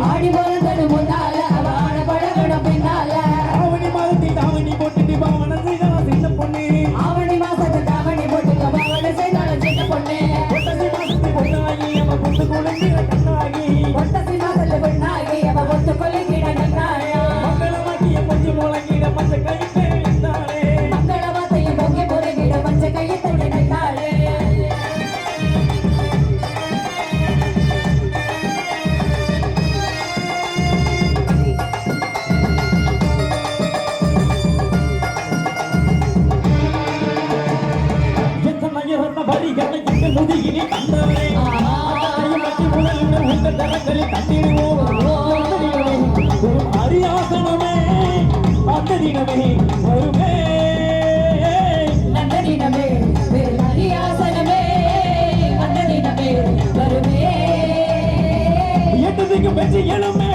ஆடி போல முதுகினி கண்டவனே கட்டி உடலின் உங்கள் தரங்களில் கட்டிடுவோம். அரியாசனமே. அந்தரினமே வருமே. அந்தரினமே அரியாசனமே. அந்தரினமே வருமே. எழுமே.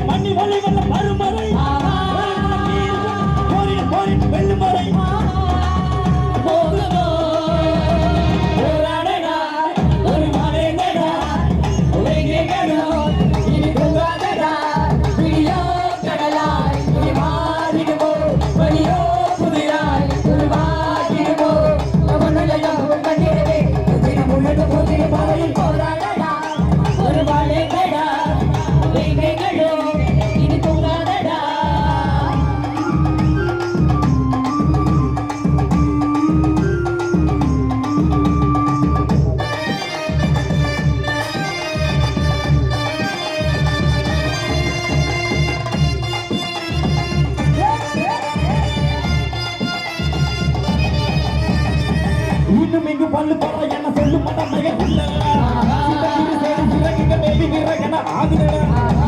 இன்னும் இங்கு பல்லு தர என சொல்லு மடம் மிக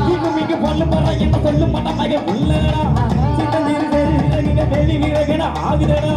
இன்னும் இங்கு பல்லு தர என சொல்லு மடம் மிக உள்ளடா சித்தந்தீர் சரி விரகிட வெளி விரகிட ஆகுதடா.